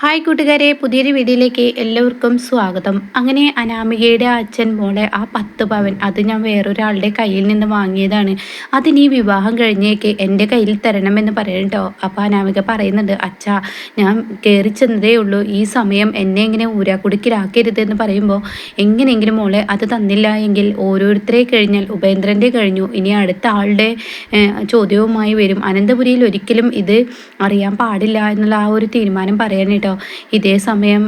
Hi കൂട്ടുകാരെ പുതിയൊരു വീഡിയോയിലേക്ക് എല്ലാവർക്കും സ്വാഗതം. അങ്ങനെ അനാമികയുടെ അച്ഛൻ മോളെ ആ പത്ത് പവൻ അത് ഞാൻ വേറൊരാളുടെ കയ്യിൽ നിന്ന് വാങ്ങിയതാണ്. അതിന് ഈ വിവാഹം കഴിഞ്ഞേക്ക് എന്റെ കയ്യിൽ തരണമെന്ന് പറയണ്ടോ അപ്പോൾ അനാമിക പറയുന്നുണ്ട് അച്ഛാ ഞാൻ കയറി ചെന്നതേ ഉള്ളൂ. ഈ സമയം എന്നെ ഇങ്ങനെ ഊരാക്കുടുക്കിലാക്കരുത് എന്ന് പറയുമ്പോൾ എങ്ങനെയെങ്കിലും മോളെ അത് തന്നില്ല എങ്കിൽ ഓരോരുത്തരെ കഴിഞ്ഞാൽ ഉപേന്ദ്രന്റെ കഴിഞ്ഞു. ഇനി അടുത്ത ആളുടെ ചോദ്യവുമായി വരും. അനന്തപുരിയിൽ ഒരിക്കലും ഇത് അറിയാൻ പാടില്ല എന്നുള്ള ആ ഒരു തീരുമാനം പറയാനായിട്ട് കേട്ടോ. ഇതേ സമയം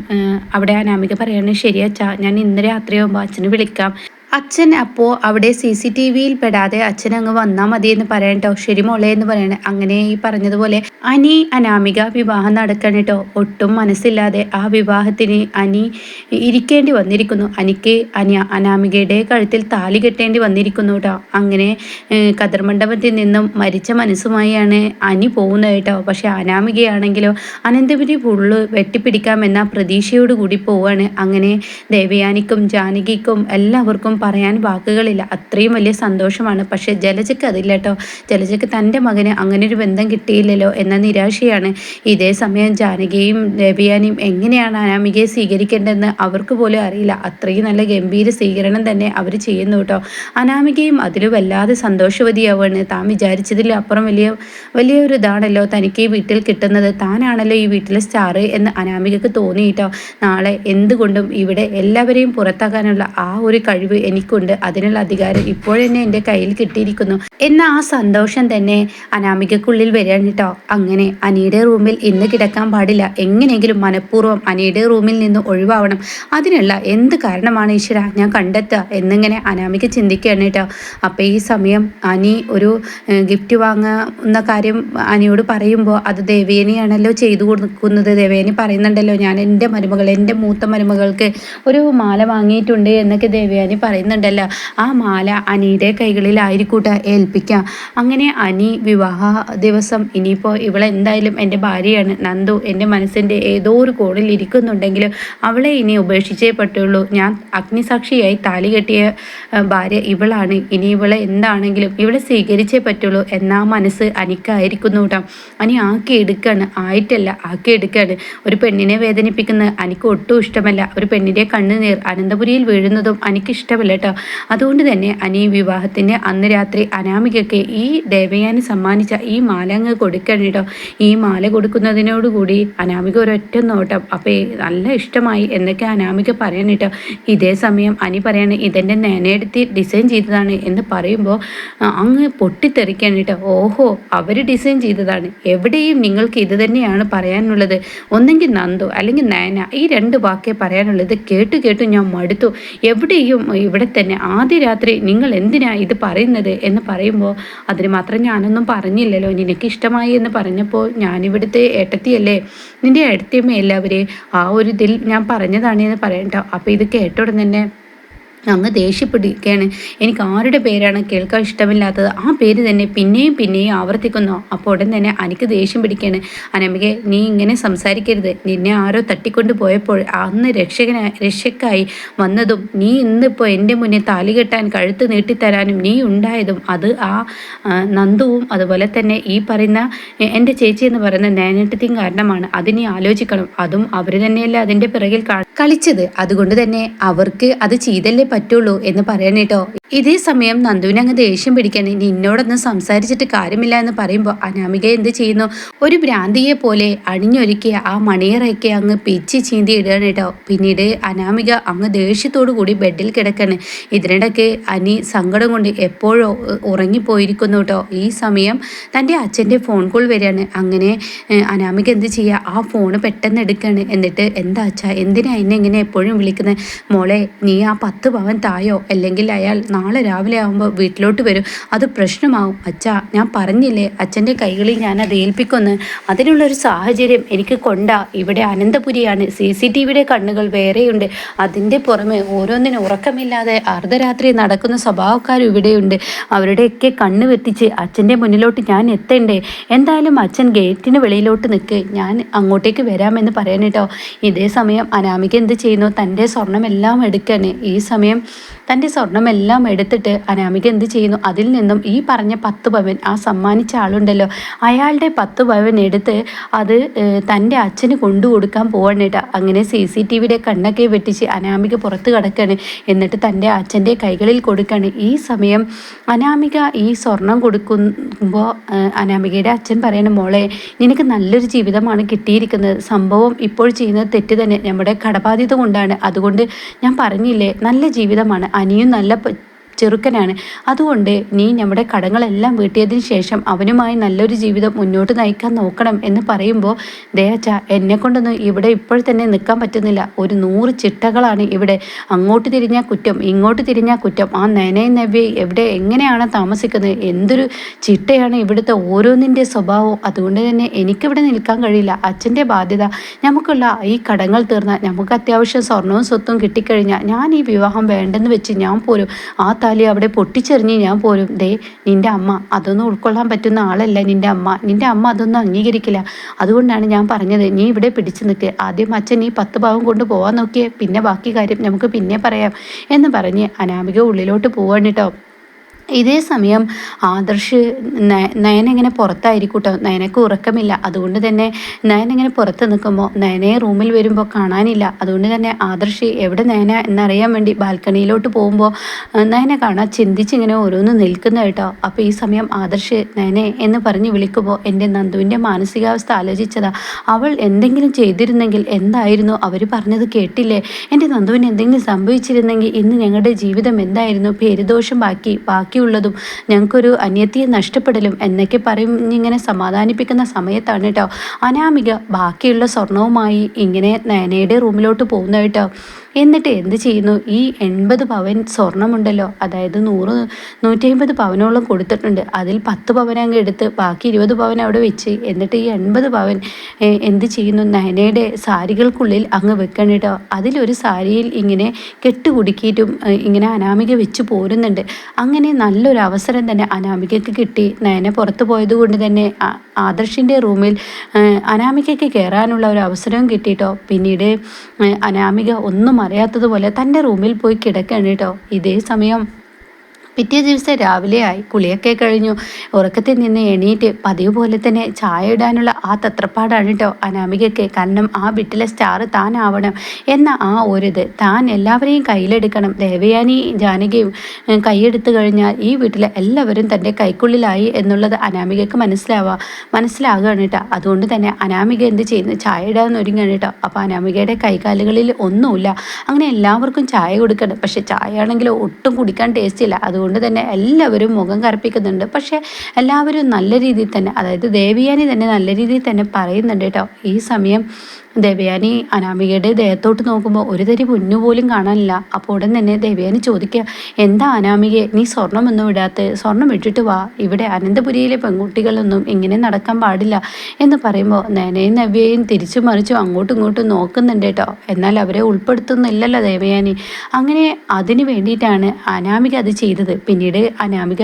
അവിടെ അനാമിക പറയാണ് ശരി അച്ഛാ ഞാൻ ഇന്ന് രാത്രിയാകുമ്പോൾ അച്ഛന് വിളിക്കാം. അച്ഛൻ അപ്പോൾ അവിടെ സി സി ടി വിയിൽ പെടാതെ അച്ഛൻ അങ്ങ് വന്നാൽ മതി എന്ന് പറയട്ടോ ശരി മോളെ എന്ന് പറയണ. അങ്ങനെ ഈ പറഞ്ഞതുപോലെ അനി അനാമിക വിവാഹം നടക്കണം കേട്ടോ ഒട്ടും മനസ്സില്ലാതെ ആ വിവാഹത്തിന് അനി ഇരിക്കേണ്ടി വന്നിരിക്കുന്നു. അനിക്ക് അനി അനാമികയുടെ കഴുത്തിൽ താലി കെട്ടേണ്ടി വന്നിരിക്കുന്നു കേട്ടോ അങ്ങനെ കദർമണ്ഡപത്തിൽ നിന്നും മരിച്ച മനസ്സുമായാണ് അനി പോകുന്നത് കേട്ടോ പക്ഷെ അനാമികയാണെങ്കിലോ അനന്തപുരി ഫുള്ള് വെട്ടിപ്പിടിക്കാമെന്ന പ്രതീക്ഷയോടുകൂടി പോവാണ്. അങ്ങനെ ദേവയാനിക്കും ജാനകിക്കും എല്ലാവർക്കും പറയാൻ വാക്കുകളില്ല. അത്രയും വലിയ സന്തോഷമാണ്. പക്ഷേ ജലജയ്ക്ക് അതില്ല കേട്ടോ ജലജയ്ക്ക് തന്റെ മകന് അങ്ങനെ ഒരു ബന്ധം കിട്ടിയില്ലല്ലോ എന്ന നിരാശയാണ്. ഇതേ സമയം ജാനകിയും രവിയാനിയും എങ്ങനെയാണ് അനാമികയെ സ്വീകരിക്കേണ്ടതെന്ന് അവർക്ക് പോലും അറിയില്ല. അത്രയും നല്ല ഗംഭീര സ്വീകരണം തന്നെ അവർ ചെയ്യുന്നു കേട്ടോ അനാമികയും അതിൽ വല്ലാതെ സന്തോഷവതിയാവുകയാണ്. താൻ വിചാരിച്ചതിൽ അപ്പുറം വലിയ വലിയൊരു ഇതാണല്ലോ തനിക്ക് ഈ വീട്ടിൽ കിട്ടുന്നത്. താനാണല്ലോ ഈ വീട്ടിലെ സ്റ്റാർ എന്ന് അനാമികക്ക് തോന്നിയിട്ടോ. നാളെ എന്തുകൊണ്ടും ഇവിടെ എല്ലാവരെയും പുറത്താക്കാനുള്ള ആ ഒരു കഴിവ് എനിക്കുണ്ട്. അതിനുള്ള അധികാരം ഇപ്പോഴെന്നെ എന്റെ കയ്യിൽ കിട്ടിയിരിക്കുന്നു. എന്ന ആ സന്തോഷം തന്നെ അനാമികക്കുള്ളിൽ വരികയാണ് കേട്ടോ. അങ്ങനെ അനിയുടെ റൂമിൽ ഇന്ന് കിടക്കാൻ പാടില്ല. എങ്ങനെയെങ്കിലും മനഃപൂർവം അനിയുടെ റൂമിൽ നിന്ന് ഒഴിവാവണം. അതിനുള്ള എന്ത് കാരണമാണ് ഈശ്വര? ഞാൻ കണ്ടെത്തുക എന്നിങ്ങനെ അനാമിക ചിന്തിക്കുകയാണ് കേട്ടോ. അപ്പോൾ ഈ സമയം അനി ഒരു ഗിഫ്റ്റ് വാങ്ങുന്ന കാര്യം അനിയോട് പറയുമ്പോൾ അത് ദേവേനിയാണല്ലോ ചെയ്തു കൊടുക്കുന്നത്. ദേവേനി പറയുന്നുണ്ടല്ലോ ഞാൻ എന്റെ മരുമകൾ എന്റെ മൂത്ത മരുമകൾക്ക് ഒരു മാല വാങ്ങിയിട്ടുണ്ട് എന്നൊക്കെ ദേവയാനി പറയുന്നുണ്ടല്ലോ. ആ മാല അനിയുടെ കൈകളിലായിരിക്കൂട്ട ഏൽപ്പിക്കുക അങ്ങനെ അനി വിവാഹ ദിവസം ഇനിയിപ്പോൾ ഇവളെന്തായാലും എന്റെ ഭാര്യയാണ്. നന്ദു എന്റെ മനസ്സിന്റെ ഏതോ ഒരു കോണിൽ ഇരിക്കുന്നുണ്ടെങ്കിലും അവളെ ഇനി ഉപേക്ഷിച്ചേ പറ്റുള്ളൂ. ഞാൻ അഗ്നിസാക്ഷിയായി താലി കെട്ടിയ ഭാര്യ ഇവളാണ്. ഇനി ഇവളെ എന്താണെങ്കിലും ഇവളെ സ്വീകരിച്ചേ പറ്റുള്ളൂ എന്നാ മനസ്സ് അനിക്കായിരിക്കുന്നു കേട്ടോ അനി ആക്കി എടുക്കാണ്. ആയിട്ടല്ല ആക്കി എടുക്കാണ്. ഒരു പെണ്ണിനെ വേദനിപ്പിക്കുന്നത് അനിക്ക് ഒട്ടും ഇഷ്ടമല്ല. ഒരു പെണ്ണിന്റെ കണ്ണുനീർ അനന്തപുരിയിൽ വീഴുന്നതും അനിക്ക് ഇഷ്ടമല്ല. കേട്ടോ അതുകൊണ്ട് തന്നെ അനി വിവാഹത്തിന്റെ അന്ന് രാത്രി അനാമികയ്ക്ക് ഈ ദേവയാനി സമ്മാനിച്ച ഈ മാല അങ്ങ് കൊടുക്കണം കേട്ടോ. ഈ മാല കൊടുക്കുന്നതിനോടുകൂടി അനാമിക ഒരൊറ്റ നോട്ടം. അപ്പോൾ നല്ല ഇഷ്ടമായി എന്നൊക്കെ അനാമിക പറയണം കേട്ടോ. ഇതേ സമയം അനി പറയാണ് ഇതെന്റെ നേനെടുത്ത് ഡിസൈൻ ചെയ്തതാണ് എന്ന് പറയുമ്പോൾ അങ്ങ് പൊട്ടിത്തെറിക്കാൻ കേട്ടോ. ഓഹോ അവർ ഡിസൈൻ ചെയ്തതാണ്. എവിടെയും നിങ്ങൾക്ക് ഇത് തന്നെയാണ് പറയാനുള്ളത്. ഒന്നെങ്കിൽ നന്ദു അല്ലെങ്കിൽ നയന ഈ രണ്ട് വാക്കേ പറയാനുള്ളത് കേട്ട് കേട്ട് ഞാൻ മടുത്തു. എവിടെയും ഇവിടെ തന്നെ ആദ്യ രാത്രി നിങ്ങൾ എന്തിനാ ഇത് പറയുന്നത് എന്ന് പറയുമ്പോൾ അതിന് മാത്രം ഞാനൊന്നും പറഞ്ഞില്ലല്ലോ. നിനക്ക് ഇഷ്ടമായി എന്ന് പറഞ്ഞപ്പോൾ ഞാനിവിടുത്തെ ഏട്ടത്തിയല്ലേ? നിന്റെ ഏട്ടത്തിയമ്മ എല്ലാവരെയും ആ ഒരു ഇതിൽ ഞാൻ പറഞ്ഞതാണ് എന്ന് പറയട്ടോ അപ്പോൾ ഇത് കേട്ട ഉടൻ തന്നെ അങ്ങ് ദേഷ്യപ്പെടുകയാണ്. എനിക്ക് ആരുടെ പേരാണ് കേൾക്കാൻ ഇഷ്ടമില്ലാത്തത്? ആ പേര് തന്നെ പിന്നെയും പിന്നെയും ആവർത്തിക്കുന്നു. അപ്പോൾ ഉടൻ തന്നെ എനിക്ക് ദേഷ്യം പിടിക്കുകയാണ്. അനമിക നീ ഇങ്ങനെ സംസാരിക്കരുത്. നിന്നെ ആരോ തട്ടിക്കൊണ്ട് പോയപ്പോൾ അന്ന് രക്ഷകന രക്ഷക്കായി വന്നതും നീ ഇന്നിപ്പോൾ എന്റെ മുന്നേ താലി കെട്ടാൻ കഴുത്ത് നീട്ടിത്തരാനും നീ ഉണ്ടായതും അത് ആ നന്ദുവും അതുപോലെ തന്നെ ഈ പറയുന്ന എന്റെ ചേച്ചി എന്ന് പറയുന്ന നേനട്ടത്തിയും കാരണമാണ്. അത് നീ ആലോചിക്കണം. അതും അവർ തന്നെയല്ല അതിന്റെ പിറകിൽ കളിച്ചത്. അതുകൊണ്ട് തന്നെ അവർക്ക് അത് ചെയ്തല്ലേ പറ്റുള്ളൂ എന്ന് പറയണേട്ടോ ഇതേ സമയം നന്ദുവിനെ അങ്ങ് ദേഷ്യം പിടിക്കാൻ നിന്നോടൊന്നും സംസാരിച്ചിട്ട് കാര്യമില്ല എന്ന് പറയുമ്പോൾ അനാമിക എന്ത് ചെയ്യുന്നു? ഒരു ഭ്രാന്തിയെ പോലെ അണിഞ്ഞൊരുക്കിയ ആ മണിയറയൊക്കെ അങ്ങ് പിച്ച് ചീന്തി ഇടുകയാണ് കേട്ടോ. പിന്നീട് അനാമിക അങ്ങ് ദേഷ്യത്തോടു കൂടി ബെഡിൽ കിടക്കാണ്. ഇതിനിടയ്ക്ക് അനി സങ്കടം കൊണ്ട് എപ്പോഴോ ഉറങ്ങിപ്പോയിരിക്കുന്നു കേട്ടോ. ഈ സമയം തന്റെ അച്ഛന്റെ ഫോൺ കോൾ വരികയാണ്. അങ്ങനെ അനാമിക എന്ത് ചെയ്യുക ആ ഫോൺ പെട്ടെന്ന് എടുക്കുകയാണ് എന്നിട്ട് എന്താ അച്ഛാ എന്തിനാ എന്നെ ഇങ്ങനെ എപ്പോഴും വിളിക്കുന്നത് മോളെ നീ ആ പത്ത് പവൻ തായോ? അല്ലെങ്കിൽ അയാൾ നാളെ രാവിലെ ആകുമ്പോൾ വീട്ടിലോട്ട് വരും. അത് പ്രശ്നമാവും. അച്ഛാ ഞാൻ പറഞ്ഞില്ലേ അച്ഛന്റെ കൈകളിൽ ഞാൻ അത് ഏൽപ്പിക്കുന്നു അതിനുള്ളൊരു സാഹചര്യം എനിക്ക് കൊണ്ടാ. ഇവിടെ അനന്തപുരിയാണ്. സി സി ടി വിയുടെ കണ്ണുകൾ വേറെയുണ്ട്. അതിന്റെ പുറമെ ഓരോന്നിനും ഉറക്കമില്ലാതെ അർദ്ധരാത്രി നടക്കുന്ന സ്വഭാവക്കാരും ഇവിടെയുണ്ട്. അവരുടെയൊക്കെ കണ്ണ് വെട്ടിച്ച് അച്ഛന്റെ മുന്നിലോട്ട് ഞാൻ എത്തണ്ടേ? എന്തായാലും അച്ഛൻ ഗേറ്റിന് വെളിയിലോട്ട് നിൽക്ക് ഞാൻ അങ്ങോട്ടേക്ക് വരാമെന്ന് പറയാൻ ഇതേ സമയം അനാമിക എന്ത് ചെയ്യുന്നു? തന്റെ സ്വർണമെല്ലാം എടുക്കാണ് ഈ സമയം സമയം തന്റെ സ്വർണമെല്ലാം എടുത്തിട്ട് അനാമിക എന്ത് ചെയ്യുന്നു? അതിൽ നിന്നും ഈ പറഞ്ഞ പത്ത് പവൻ ആ സമ്മാനിച്ച ആളുണ്ടല്ലോ. അയാളുടെ പത്ത് പവൻ എടുത്ത് അത് തന്റെ അച്ഛന് കൊണ്ടു കൊടുക്കാൻ പോവാണിട്ട് അങ്ങനെ സി സി ടി വിയുടെ കണ്ണൊക്കെ വെട്ടിച്ച് അനാമിക പുറത്ത് കിടക്കാണ്. എന്നിട്ട് തന്റെ അച്ഛന്റെ കൈകളിൽ കൊടുക്കാണ്. ഈ സമയം അനാമിക ഈ സ്വർണം കൊടുക്കുമ്പോൾ അനാമികയുടെ അച്ഛൻ പറയണ മോളെ നിനക്ക് നല്ലൊരു ജീവിതമാണ് കിട്ടിയിരിക്കുന്നത്. സംഭവം ഇപ്പോൾ ചെയ്യുന്നത് തെറ്റ് തന്നെ. നമ്മുടെ കടബാധ്യത കൊണ്ടാണ്. അതുകൊണ്ട് ഞാൻ പറഞ്ഞില്ലേ നല്ല ജീവിതമാണ്. അനിയും നല്ല ചെറുക്കനാണ്. അതുകൊണ്ട് നീ നമ്മുടെ കടങ്ങളെല്ലാം വീട്ടിയതിന് ശേഷം അവനുമായി നല്ലൊരു ജീവിതം മുന്നോട്ട് നയിക്കാൻ നോക്കണം എന്ന് പറയുമ്പോൾ ദേഹച്ച എന്നെ കൊണ്ടൊന്നും ഇവിടെ ഇപ്പോൾ തന്നെ നിൽക്കാൻ പറ്റുന്നില്ല. ഒരു നൂറ് ചിട്ടകളാണ് ഇവിടെ. അങ്ങോട്ട് തിരിഞ്ഞാൽ കുറ്റം ഇങ്ങോട്ട് തിരിഞ്ഞാൽ കുറ്റം. ആ നനയും നവ്യ എവിടെ എങ്ങനെയാണ് താമസിക്കുന്നത്? എന്തൊരു ചിട്ടയാണ് ഇവിടുത്തെ ഓരോന്നിന്റെ സ്വഭാവം അതുകൊണ്ട് തന്നെ എനിക്കിവിടെ നിൽക്കാൻ കഴിയില്ല. അച്ഛന്റെ ബാധ്യത. നമുക്കുള്ള ഈ കടങ്ങൾ തീർന്നാൽ നമുക്ക് അത്യാവശ്യം സ്വർണവും സ്വത്തും കിട്ടിക്കഴിഞ്ഞാൽ ഞാൻ ഈ വിവാഹം വേണ്ടെന്ന് വെച്ച് ഞാൻ പോലും ആ താലി അവിടെ പൊട്ടിച്ചെറിഞ്ഞ് ഞാൻ പോരും. ദേ നിന്റെ അമ്മ. അതൊന്നും ഉൾക്കൊള്ളാൻ പറ്റുന്ന ആളല്ല നിന്റെ അമ്മ. നിന്റെ അമ്മ അതൊന്നും അംഗീകരിക്കില്ല. അതുകൊണ്ടാണ് ഞാൻ പറഞ്ഞത് നീ ഇവിടെ പിടിച്ചു നിൽക്ക് ആദ്യം അച്ഛൻ ഈ പത്ത് ഭാവം കൊണ്ട് പോകാൻ നോക്കിയേ. പിന്നെ ബാക്കി കാര്യം നമുക്ക് പിന്നെ പറയാം. എന്ന് പറഞ്ഞ് അനാമിക ഉള്ളിലോട്ട് പോവാണ് കേട്ടോ ഇതേ സമയം ആദർശ് നയ ഇങ്ങനെ പുറത്തായിരിക്കും കേട്ടോ നയനക്ക് ഉറക്കമില്ല. അതുകൊണ്ട് തന്നെ നയൻ പുറത്ത് നിൽക്കുമ്പോൾ നയനെ റൂമിൽ വരുമ്പോൾ കാണാനില്ല. അതുകൊണ്ട് തന്നെ ആദർശ് എവിടെ നയന എന്നറിയാൻ വേണ്ടി ബാൽക്കണിയിലോട്ട് പോകുമ്പോൾ നയനെ കാണാൻ ചിന്തിച്ചിങ്ങനെ ഓരോന്ന് നിൽക്കുന്ന കേട്ടോ. അപ്പോൾ ഈ സമയം ആദർശ് നയനെ എന്ന് പറഞ്ഞ് വിളിക്കുമ്പോൾ എന്റെ നന്ദുവിന്റെ മാനസികാവസ്ഥ ആലോചിച്ചതാ. അവൾ എന്തെങ്കിലും ചെയ്തിരുന്നെങ്കിൽ എന്തായിരുന്നു? അവർ പറഞ്ഞത് കേട്ടില്ലേ? എന്റെ നന്ദുവിന് എന്തെങ്കിലും സംഭവിച്ചിരുന്നെങ്കിൽ ഇന്ന് ഞങ്ങളുടെ ജീവിതം എന്തായിരുന്നു? പേരുദോഷം ബാക്കി ബാക്കി ബാക്കിയുള്ളതും ഞങ്ങൾക്കൊരു അന്യത്തിയെ നഷ്ടപ്പെടലും എന്നൊക്കെ പറയും പറഞ്ഞിങ്ങനെ സമാധാനിപ്പിക്കുന്ന സമയത്താണ് കേട്ടോ. അനാമിക ബാക്കിയുള്ള സ്വർണവുമായി ഇങ്ങനെ നയനയുടെ റൂമിലോട്ട് പോകുന്ന കേട്ടോ എന്നിട്ട് എന്ത് ചെയ്യുന്നു? ഈ എൺപത് പവൻ സ്വർണമുണ്ടല്ലോ. അതായത് നൂറ് നൂറ്റി അമ്പത് പവനോളം കൊടുത്തിട്ടുണ്ട്. അതിൽ പത്ത് പവൻ അങ്ങ് എടുത്ത് ബാക്കി ഇരുപത് പവൻ അവിടെ വെച്ച് എന്നിട്ട് ഈ എൺപത് പവൻ എന്ത് ചെയ്യുന്നു? നയനയുടെ സാരികൾക്കുള്ളിൽ അങ്ങ് വെക്കണം കേട്ടോ. അതിലൊരു സാരിയിൽ ഇങ്ങനെ കെട്ടുകുടുക്കിയിട്ടും ഇങ്ങനെ അനാമിക വെച്ച് പോരുന്നുണ്ട്. അങ്ങനെ നല്ലൊരു അവസരം തന്നെ അനാമികയ്ക്ക് കിട്ടി. നയന പുറത്തു പോയത് കൊണ്ട് തന്നെ ആദർശിന്റെ റൂമിൽ അനാമികയ്ക്ക് കയറാനുള്ള ഒരു അവസരവും കിട്ടിയിട്ടോ പിന്നീട് അനാമിക ഒന്നും അറിയാത്തതുപോലെ തന്റെ റൂമിൽ പോയി കിടക്കുകയാണ് കേട്ടോ. ഇതേ സമയം പിറ്റേ ദിവസം രാവിലെയായി കുളിയൊക്കെ കഴിഞ്ഞു. ഉറക്കത്തിൽ നിന്ന് എണീറ്റ് പതിവ് പോലെ തന്നെ ചായ ഇടാനുള്ള ആ തത്രപ്പാടാണ് കേട്ടോ അനാമികയ്ക്ക്. കാരണം ആ വീട്ടിലെ സ്റ്റാർ താനാവണം എന്ന ആ ഒരിത്. താൻ എല്ലാവരെയും കയ്യിലെടുക്കണം. ദേവയാനി ജാനകിയും കൈയെടുത്തു കഴിഞ്ഞാൽ ഈ വീട്ടിലെ എല്ലാവരും തന്റെ കൈക്കുള്ളിലായി എന്നുള്ളത് അനാമികയ്ക്ക് മനസ്സിലാവുക മനസ്സിലാകുകയാണ് കേട്ടോ അതുകൊണ്ട് തന്നെ അനാമിക എന്ത് ചെയ്യുന്നു? ചായ ഇടാൻ ഒരുങ്ങാണ് കേട്ടോ അപ്പോൾ അനാമികയുടെ കൈകാലുകളിൽ ഒന്നുമില്ല. അങ്ങനെ എല്ലാവർക്കും ചായ കൊടുക്കണം. പക്ഷേ ചായ ആണെങ്കിൽ ഒട്ടും കുടിക്കാൻ ടേസ്റ്റ് ഇല്ല. അതുകൊണ്ട് അതുകൊണ്ട് തന്നെ എല്ലാവരും മുഖം കറുപ്പിക്കുന്നുണ്ട്. പക്ഷേ എല്ലാവരും നല്ല രീതിയിൽ തന്നെ അതായത് ദേവിയാനി തന്നെ നല്ല രീതിയിൽ തന്നെ പറയുന്നുണ്ട് കേട്ടോ. ഈ സമയം ദേവയാനി അനാമികയുടെ ദേഹത്തോട്ട് നോക്കുമ്പോൾ ഒരു തരി പോലും കാണാനില്ല. അപ്പോൾ ഉടൻ തന്നെ ദേവയാനി ചോദിക്കുക എന്താ അനാമികയെ? നീ സ്വർണമൊന്നും ഇടാത്ത സ്വർണം ഇട്ടിട്ട് വാ. ഇവിടെ അനന്തപുരിയിലെ പെൺകുട്ടികളൊന്നും ഇങ്ങനെ നടക്കാൻ പാടില്ല. എന്ന് പറയുമ്പോൾ നേനയും നവ്യയും തിരിച്ചു മറിച്ചും അങ്ങോട്ടും ഇങ്ങോട്ടും നോക്കുന്നുണ്ട് കേട്ടോ. എന്നാൽ അവരെ ഉൾപ്പെടുത്തുന്നില്ലല്ലോ ദേവയാനി. അങ്ങനെ അതിന് വേണ്ടിയിട്ടാണ് അനാമിക അത് ചെയ്തത്. പിന്നീട് അനാമിക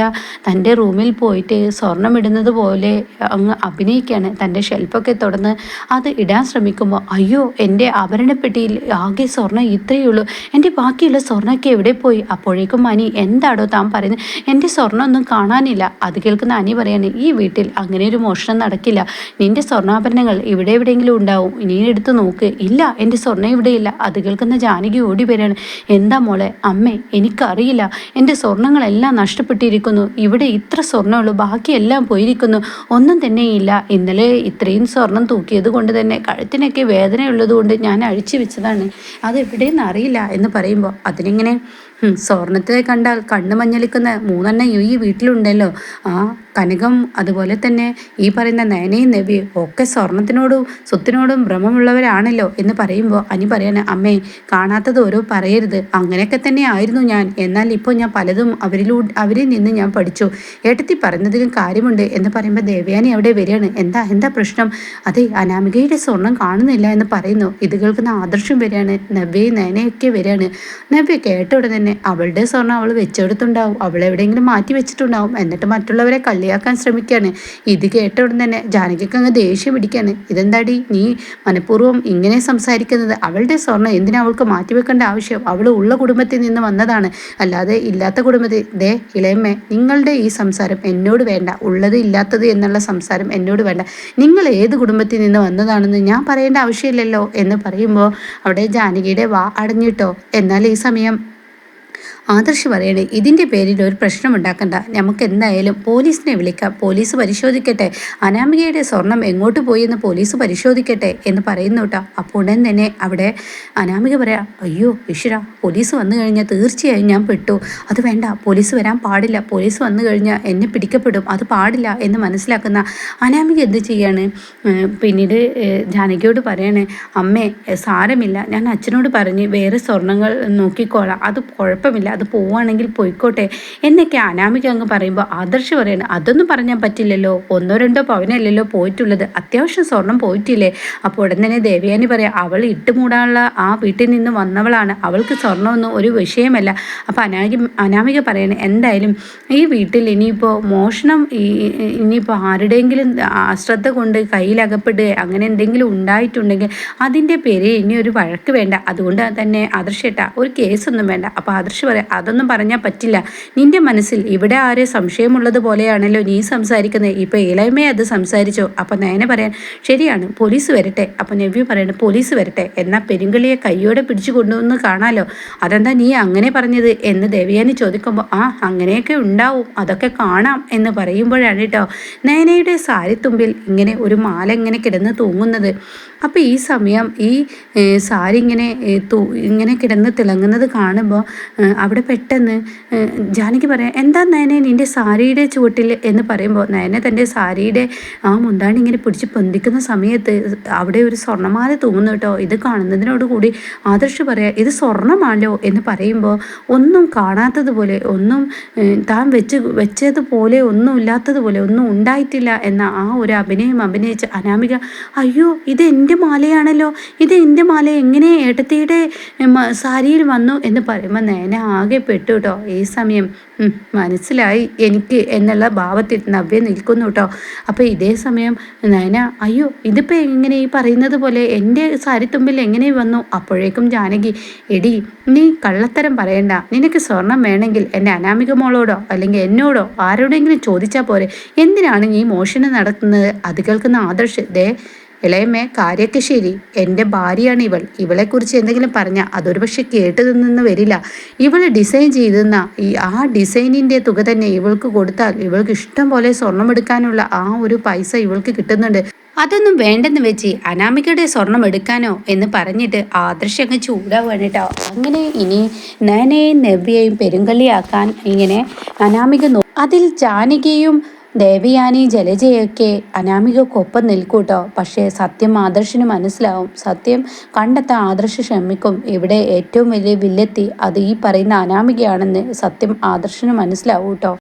തന്റെ റൂമിൽ പോയിട്ട് സ്വർണം ഇടുന്നത് പോലെ അങ്ങ് അഭിനയിക്കുകയാണ്. തന്റെ ഷെൽഫൊക്കെ തുടർന്ന് അത് ഇടാൻ ശ്രമിക്കുമ്പോൾ അയ്യോ എന്റെ ആഭരണപ്പെട്ടിയിൽ ആകെ സ്വർണം ഇത്രയേ ഉള്ളൂ. എന്റെ ബാക്കിയുള്ള സ്വർണമൊക്കെ എവിടെ പോയി? അപ്പോഴേക്കും അനി എന്താടോ താൻ പറയുന്നത്? എന്റെ സ്വർണമൊന്നും കാണാനില്ല. അത് കേൾക്കുന്ന അനി പറയാണ് ഈ വീട്ടിൽ അങ്ങനെ ഒരു മോഷണം നടക്കില്ല. നിന്റെ സ്വർണാഭരണങ്ങൾ ഇവിടെ എവിടെയെങ്കിലും ഉണ്ടാവും. ഇനി എടുത്ത് നോക്ക്. ഇല്ല എന്റെ സ്വർണം ഇവിടെയില്ല അത് കേൾക്കുന്ന ജാനകി ഓടി വരികയാണ്. എന്താ മോളെ? അമ്മേ എനിക്കറിയില്ല. എന്റെ സ്വർണങ്ങളെല്ലാം നഷ്ടപ്പെട്ടിരിക്കുന്നു. ഇവിടെ ഇത്ര സ്വർണമുള്ളൂ. ബാക്കിയെല്ലാം പോയിരിക്കുന്നു. ഒന്നും തന്നെയില്ല. ഇന്നലെ ഇത്രയും സ്വർണം തൂക്കിയത് കൊണ്ട് തന്നെ കഴുത്തിനൊക്കെ വേദനയുള്ളതുകൊണ്ട് ഞാൻ അഴിച്ചു വെച്ചതാണ്. അത് എവിടെയെന്ന് അറിയില്ല എന്ന് പറയുമ്പോൾ അതിനിങ്ങനെ സ്വർണത്തെ കണ്ടാൽ കണ്ണ് മഞ്ഞളിക്കുന്ന മൂന്നെണ്ണം ഈ വീട്ടിലുണ്ടല്ലോ. ആ കനകം അതുപോലെ തന്നെ ഈ പറയുന്ന നയനയും നബിയും ഒക്കെ സ്വർണത്തിനോടും സ്വത്തിനോടും ഭ്രമമുള്ളവരാണല്ലോ എന്ന് പറയുമ്പോൾ അനി പറയാൻ അമ്മേ കാണാത്തത് ഓരോ പറയരുത്. അങ്ങനെയൊക്കെ തന്നെ ആയിരുന്നു ഞാൻ. എന്നാൽ ഇപ്പോൾ ഞാൻ പലതും അവരിലൂടെ അവരിൽ നിന്ന് ഞാൻ പഠിച്ചു. ഏട്ടത്തി പറഞ്ഞതിലും കാര്യമുണ്ട് എന്ന് പറയുമ്പോൾ ദേവയാനി അവിടെ വരികയാണ്. എന്താ എന്താ പ്രശ്നം? അതെ അനാമികയുടെ സ്വർണം കാണുന്നില്ല എന്ന് പറയുന്നു. ഇത് കേൾക്കുന്ന ആദർശം വരികയാണ്. നവ്യയും നയനയൊക്കെ വരികയാണ്. നവ്യ കേട്ട ഉടനെ തന്നെ അവളുടെ സ്വർണം അവൾ വെച്ചെടുത്തുണ്ടാവും. അവൾ എവിടെയെങ്കിലും മാറ്റി വെച്ചിട്ടുണ്ടാവും. എന്നിട്ട് മറ്റുള്ളവരെ കള്ളിയാക്കാൻ ശ്രമിക്കുകയാണ് ഇത് കേട്ട ഉടൻ തന്നെ ജാനകിക്ക് അങ്ങ് ദേഷ്യം പിടിക്കുകയാണ് ഇതെന്താടി? നീ മനഃപൂർവം ഇങ്ങനെ സംസാരിക്കുന്നത്? അവളുടെ സ്വർണം എന്തിനാ അവൾക്ക് മാറ്റിവെക്കേണ്ട ആവശ്യം? അവൾ ഉള്ള കുടുംബത്തിൽ നിന്ന് വന്നതാണ്. അല്ലാതെ ഇല്ലാത്ത കുടുംബത്തിൽ. ദേ ഇളയമ്മ നിങ്ങളുടെ ഈ സംസാരം എന്നോട് വേണ്ട. ഉള്ളത് ഇല്ലാത്തത് എന്നുള്ള സംസാരം എന്നോട് വേണ്ട. നിങ്ങൾ ഏത് കുടുംബത്തിൽ നിന്ന് വന്നതാണെന്ന് ഞാൻ പറയേണ്ട ആവശ്യമില്ലല്ലോ എന്ന് പറയുമ്പോൾ അവിടെ ജാനകിയുടെ വാ അടഞ്ഞിട്ടോ? എന്നാൽ ഈ സമയം ആദർശ് പറയണേ ഇതിന്റെ പേരിൽ ഒരു പ്രശ്നം ഉണ്ടാക്കണ്ട. നമുക്ക് എന്തായാലും പോലീസിനെ വിളിക്കാം. പോലീസ് പരിശോധിക്കട്ടെ. അനാമികയുടെ സ്വർണം എങ്ങോട്ട് പോയി എന്ന് പോലീസ് പരിശോധിക്കട്ടെ എന്ന് പറയുന്നു കേട്ടോ അപ്പോൾ ഉടൻ തന്നെ അവിടെ അനാമിക പറയാം അയ്യോ ഈശ്വര പോലീസ് വന്നു കഴിഞ്ഞാൽ തീർച്ചയായും ഞാൻ പെട്ടു. അത് വേണ്ട പോലീസ് വരാൻ പാടില്ല. പോലീസ് വന്നു കഴിഞ്ഞാൽ എന്നെ പിടിക്കപ്പെടും. അത് പാടില്ല എന്ന് മനസ്സിലാക്കുന്ന അനാമിക എന്ത് ചെയ്യാണ്? പിന്നീട് ജാനകിയോട് പറയണേ അമ്മേ സാരമില്ല. ഞാൻ അച്ഛനോട് പറഞ്ഞ് വേറെ സ്വർണങ്ങൾ നോക്കിക്കോളാം. അത് കുഴപ്പമില്ല. അത് പോവുകയാണെങ്കിൽ പോയിക്കോട്ടെ. എന്നൊക്കെ അനാമിക അങ്ങ് പറയുമ്പോൾ ആദർശ് പറയണം അതൊന്നും പറഞ്ഞാൽ പറ്റില്ലല്ലോ. ഒന്നോ രണ്ടോ പവനല്ലല്ലോ പോയിട്ടുള്ളത്. അത്യാവശ്യം സ്വർണം പോയിട്ടില്ലേ? അപ്പോൾ ഉടൻ തന്നെ ദേവയാനി പറയാം അവൾ ഇട്ടുമൂടാനുള്ള ആ വീട്ടിൽ നിന്ന് വന്നവളാണ്. അവൾക്ക് സ്വർണമൊന്നും ഒരു വിഷയമല്ല. അപ്പോൾ അനാമിക അനാമിക പറയണേ എന്തായാലും ഈ വീട്ടിൽ ഇനിയിപ്പോൾ മോഷണം ഇനിയിപ്പോൾ ആരുടെയെങ്കിലും അശ്രദ്ധ കൊണ്ട് കയ്യിലകപ്പെടുക അങ്ങനെ എന്തെങ്കിലും ഉണ്ടായിട്ടുണ്ടെങ്കിൽ അതിന്റെ പേര് ഇനി ഒരു വഴക്ക് വേണ്ട. അതുകൊണ്ട് തന്നെ ആദർശേട്ട ഒരു കേസൊന്നും വേണ്ട. അപ്പോൾ ആദർശ് പറയാം അതൊന്നും പറഞ്ഞാൽ പറ്റില്ല. നിന്റെ മനസ്സിൽ ഇവിടെ ആരെ സംശയമുള്ളത് പോലെയാണല്ലോ നീ സംസാരിക്കുന്നത് ഇപ്പോൾ ഇളയമേ അത് സംസാരിച്ചോ. അപ്പോൾ നയന പറയാൻ ശരിയാണ് പോലീസ് വരട്ടെ. അപ്പോൾ നെവ്യു പറയണം പോലീസ് വരട്ടെ. എന്നാൽ പെരുങ്കളിയെ കയ്യോടെ പിടിച്ചു കൊണ്ടുവന്ന് കാണാലോ. അതെന്താ നീ അങ്ങനെ പറഞ്ഞത് എന്ന് ദേവയാനി ചോദിക്കുമ്പോൾ ആ അങ്ങനെയൊക്കെ ഉണ്ടാവും. അതൊക്കെ കാണാം എന്ന് പറയുമ്പോഴാണ് കേട്ടോ നയനയുടെ സാരിത്തുമ്പിൽ ഇങ്ങനെ ഒരു മാല ഇങ്ങനെ കിടന്ന് തൂങ്ങുന്നത്. അപ്പോൾ ഈ സമയം ഈ സാരി ഇങ്ങനെ ഇങ്ങനെ കിടന്ന് തിളങ്ങുന്നത് കാണുമ്പോൾ അവിടെ പെട്ടെന്ന് ജാനകി പറയാം എന്താ നയനെ നിന്റെ സാരിയുടെ ചുവട്ടിൽ? എന്ന് പറയുമ്പോൾ നയനെ തന്റെ സാരിയുടെ ആ മുന്താണി ഇങ്ങനെ പിടിച്ച് പൊന്തിക്കുന്ന സമയത്ത് അവിടെ ഒരു സ്വർണമാല തൂങ്ങുന്നു കേട്ടോ. ഇത് കാണുന്നതിനോട് കൂടി ആദർശ് പറയാം ഇത് സ്വർണമാണല്ലോ എന്ന് പറയുമ്പോൾ ഒന്നും കാണാത്തതുപോലെ ഒന്നും താൻ വെച്ച് വെച്ചതുപോലെ ഒന്നും ഇല്ലാത്തതുപോലെ ഒന്നും ഉണ്ടായിട്ടില്ല എന്ന ആ ഒരു അഭിനയം അഭിനയിച്ച അനാമിക അയ്യോ ഇത് മാലയാണല്ലോ. ഇത് എന്റെ മാല. എങ്ങനെ ഏട്ടത്തിയുടെ സാരിയിൽ വന്നു എന്ന് പറയുമ്പോൾ നേന ആകെ പെട്ടു കേട്ടോ ഈ സമയം മനസ്സിലായി. എനിക്ക് എന്നുള്ള ഭാവത്തിൽ നവ്യ നിൽക്കുന്നു കേട്ടോ അപ്പോൾ ഇതേ സമയം നയന അയ്യോ ഇതിപ്പോൾ എങ്ങനെ ഈ പറയുന്നത് പോലെ? എന്റെ സാരിത്തുമ്പിൽ എങ്ങനെ വന്നു? അപ്പോഴേക്കും ജാനകി എടി നീ കള്ളത്തരം പറയണ്ട. നിനക്ക് സ്വർണം വേണമെങ്കിൽ എന്റെ അനാമിക മോളോടോ അല്ലെങ്കിൽ എന്നോടോ ആരോടെങ്കിലും ചോദിച്ചാൽ പോരെ. എന്തിനാണ് ഈ മോഷണം നടത്തുന്നത്? അത് കേൾക്കുന്ന ആദർശ് ദേ ഇളയമ്മേ കാര്യമൊക്കെ ശരി. എന്റെ ഭാര്യയാണ് ഇവൾ. ഇവളെക്കുറിച്ച് എന്തെങ്കിലും പറഞ്ഞാൽ അതൊരു പക്ഷെ കേട്ടു നിന്ന് വരില്ല. ഇവൾ ഡിസൈൻ ചെയ്തെന്ന. ഈ ആ ഡിസൈനിന്റെ തുക തന്നെ ഇവൾക്ക് കൊടുത്താൽ ഇവൾക്ക് ഇഷ്ടം പോലെ സ്വർണം എടുക്കാനുള്ള ആ ഒരു പൈസ ഇവൾക്ക് കിട്ടുന്നുണ്ട്. അതൊന്നും വേണ്ടെന്ന് വെച്ച് അനാമികയുടെ സ്വർണം എടുക്കാനോ എന്ന് പറഞ്ഞിട്ട് ആദർശം അങ്ങ് ചൂടാവുകയാണ് കേട്ടോ. അങ്ങനെ ഇനി നയനയും നവ്യയും പെരുങ്കള്ളിയാക്കാൻ ഇങ്ങനെ അനാമിക അതിൽ ജാനകിയും ദേവയാനി ജലജയൊക്കെ അനാമികക്കൊപ്പം നിൽക്കൂട്ടോ. പക്ഷേ സത്യം ആദർശിന് മനസ്സിലാവും. സത്യം കണ്ടെത്താൻ ആദർശ ക്ഷമിക്കും. ഇവിടെ ഏറ്റവും വലിയ വില്ലെത്തി അത് ഈ പറയുന്ന അനാമികയാണെന്ന് സത്യം ആദർശിന് മനസ്സിലാവും കേട്ടോ